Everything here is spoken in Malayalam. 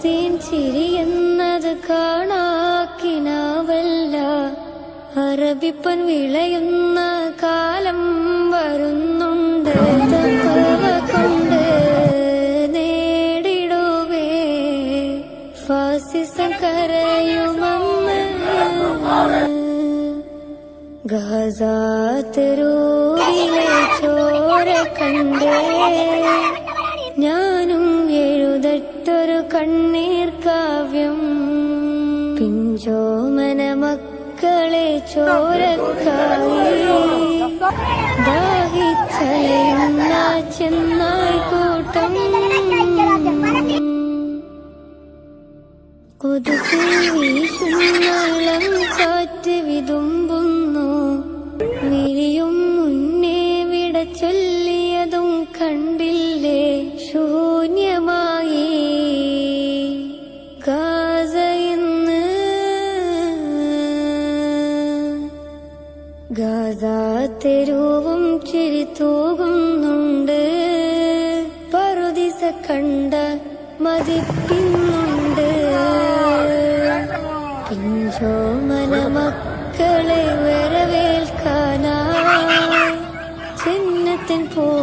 ഫലസ്തീൻ ചിരിയെന്നത് കാണാക്കിനാവല്ല. അറബിപ്പൻ വിളയുന്ന കാലം വരുന്നുണ്ട്. തക്കവ കൊണ്ട് നേടിടുവേ. ഫാസിസം കരയുമെന്ന് ഗാസാതെരുവിലെ ചോര കണ്ടേ. ഞാൻ കണ്ണീർ കാവ്യം പിഞ്ചോ മക്കളെ ചോരക്കായി. ദാഹിച്ചലയുന്ന ചെന്നായി കൂട്ടം. കൊതുകു വീശുന്നളം കാറ്റ് വിതുമ്പുന്നു. വിരിയും മുന്നേ വിട ചൊല്ലിയതും കണ്ടില്ലേ? ശൂന്യമായി ഗാസ തെരുവും ചിരി തൂകുന്നുണ്ട്. പറുദിസ കണ്ട മതിപ്പിന്നുണ്ട്. പിഞ്ചോ മക്കളെ വരവേൽക്കാനാ ചിന്നത്തിൻ പൂന്തോൾ